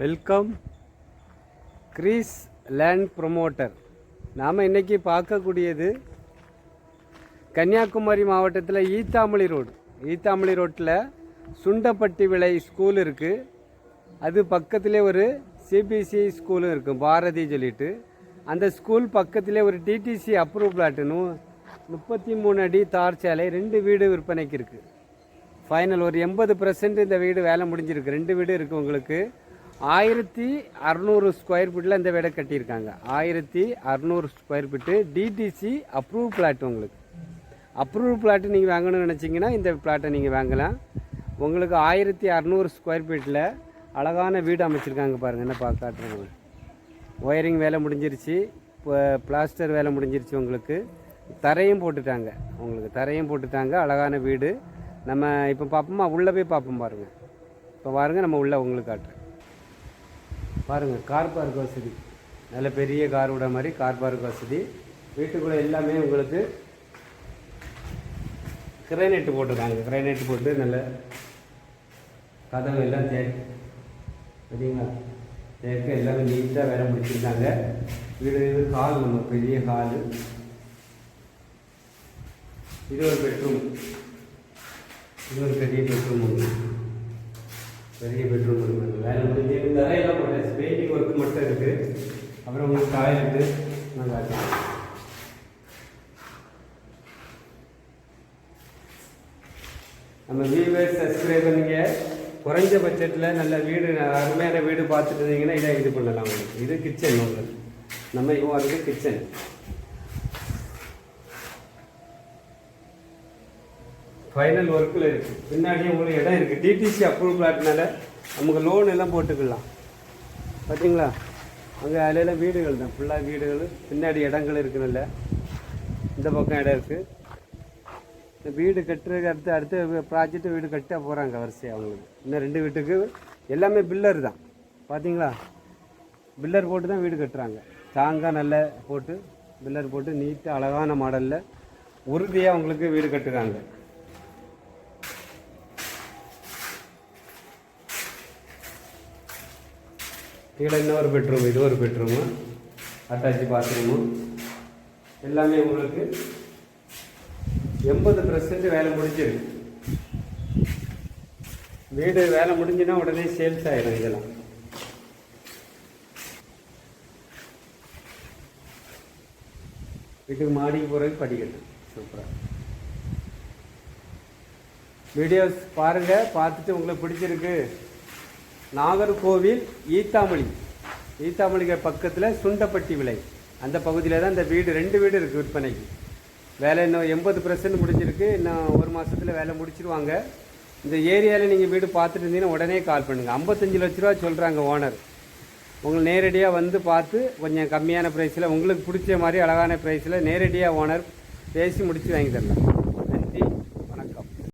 Welcome Greece land promoter நாம் இன்றைக்கி பார்க்கக்கூடியது கன்னியாகுமரி மாவட்டத்தில் ஈத்தாமலி ரோடு. ஈத்தாமலி ரோட்டில் சுண்டப்பட்டி விளை ஸ்கூல் இருக்குது அது பக்கத்திலே ஒரு சிபிஎஸ்சி ஸ்கூலும் இருக்கும் பாரதி சொல்லிட்டு. அந்த ஸ்கூல் பக்கத்திலே ஒரு டிடிசி அப்ரூவ் பிளாட்டுன்னு முப்பத்தி மூணு அடி தார் சாலை ரெண்டு வீடு விற்பனைக்கு இருக்குது ஃபைனல் ஒரு எண்பது பர்சன்ட் இந்த வீடு வேலை முடிஞ்சிருக்கு. ரெண்டு வீடு இருக்குது உங்களுக்கு. ஆயிரத்தி அறநூறு ஸ்கொயர் ஃபீட்டில் இந்த வீடை கட்டியிருக்காங்க. ஆயிரத்தி அறநூறு square feet DTC approve plot உங்களுக்கு. அப்ரூவ் பிளாட்டு நீங்கள் வாங்கணும்னு நினச்சிங்கன்னா இந்த பிளாட்டை நீங்கள் வாங்கலாம். உங்களுக்கு ஆயிரத்தி அறநூறு ஸ்கொயர் ஃபீட்டில் அழகான வீடு அமைச்சிருக்காங்க பாருங்கள் என்ன பார்க்க காட்டுறேன் ஒயரிங் வேலை முடிஞ்சிருச்சு. இப்போ பிளாஸ்டர் வேலை முடிஞ்சிருச்சு உங்களுக்கு. தரையும் போட்டுட்டாங்க. உங்களுக்கு தரையும் போட்டுட்டாங்க. அழகான வீடு. நம்ம இப்போ பார்ப்போமா உள்ளே போய் பார்ப்போம் பாருங்கள் இப்போ பாருங்கள் நம்ம உள்ளே உங்களுக்கு காட்டுறேன். பாருங்கள் கார் பார்க் வசதி. நல்ல பெரிய கார் விட மாதிரி கார் பார்க் வசதி. வீட்டுக்குள்ளே எல்லாமே உங்களுக்கு கிரைனைட்டு போட்டிருக்காங்க. கிரைனைட்டு போட்டு நல்ல கதவு எல்லாம் தேக்கு சரிங்களா? தேக்க எல்லாமே நீட்டாக வேலை முடிச்சிருக்காங்க. வீடு இது ஹால் நம்ம பெரிய ஹாலு இது ஒரு பெட்ரூம் இது ஒரு பெரிய பெட்ரூம் ஒன்று பெரிய பெட்ரூம் இருக்குது வேலை முடிஞ்சு தரையெல்லாம் போட்டாச்சு பெயிண்டிங் ஒர்க் மட்டும் இருக்குது அப்புறம் உங்களுக்கு டாய்லெட்டு நல்லா இருக்கு நம்ம வியூவர்ஸ் சப்ஸ்கிரைப் பண்ணிங்க. குறைஞ்ச பட்ஜெட்டில் நல்ல வீடு அருமையான வீடு பார்த்துட்டு இருந்தீங்கன்னா இதை இது பண்ணலாம். உங்களுக்கு இது கிச்சன் உங்களுக்கு நம்ம இப்போ கிச்சன் ஃபைனல் ஒர்க்கில் இருக்குது பின்னாடியே உங்களுக்கு இடம் இருக்குது டிடிசி அப்ரூவ் பிளாட்னால நமக்கு லோன் எல்லாம் போட்டுக்கலாம். பார்த்தீங்களா அங்கே அதிலெல்லாம் வீடுகள் தான். ஃபுல்லாக வீடுகள். பின்னாடி இடங்கள் இருக்குதுல்ல இந்த பக்கம் இடம் இருக்குது இந்த வீடு கட்டுறதுக்கு அடுத்து அடுத்த ப்ராஜெக்ட் வீடு கட்ட போகிறாங்க வரிசையாக அவங்களுக்கு. இன்னும் ரெண்டு வீட்டுக்கு எல்லாமே பில்லர் தான். பார்த்தீங்களா பில்லர் போட்டு தான் வீடு கட்டுறாங்க. தாங்காக நல்ல போட்டு பில்லர் போட்டு நீட்டாக அழகான மாடலில் உறுதியாக அவங்களுக்கு வீடு கட்டுறாங்க. கீழே இன்னொரு பெட்ரூம் இது ஒரு பெட்ரூமு அட்டாச்சு பாத்ரூமு எல்லாமே உங்களுக்கு எண்பது பர்சன்ட் வேலை முடிஞ்சிருக்கு வீடு வேலை முடிஞ்சுன்னா உடனே சேல்ஸ் ஆயிடும் இதெல்லாம். வீட்டுக்கு மாடிக்கு போகிறதுக்கு படிக்கட்டும் சூப்பராக வீடியோஸ் பாருங்கள் பார்த்துட்டு உங்களுக்கு பிடிச்சிருக்கு. நாகர்கோவில் ஈத்தாமொழி ஈத்தாமொழிக்கு பக்கத்தில் சுண்டப்பட்டி விலை. அந்த பகுதியில் தான் இந்த வீடு ரெண்டு வீடு இருக்குது விற்பனைக்கு. வேலை இன்னும் எண்பது பர்சன்ட் முடிஞ்சிருக்கு. இன்னும் ஒரு மாதத்தில் வேலை முடிச்சிருவாங்க. இந்த ஏரியாவில் நீங்கள் வீடு பார்த்துட்டு இருந்தீங்கன்னா உடனே கால் பண்ணுங்கள் ஐம்பத்தஞ்சு லட்ச ரூபா சொல்கிறாங்க ஓனர் உங்களை நேரடியாக வந்து பார்த்து கொஞ்சம் கம்மியான ப்ரைஸில் உங்களுக்கு பிடிச்ச மாதிரி அழகான ப்ரைஸில் நேரடியாக ஓனர் பேசி முடித்து வாங்கி தரலாம்.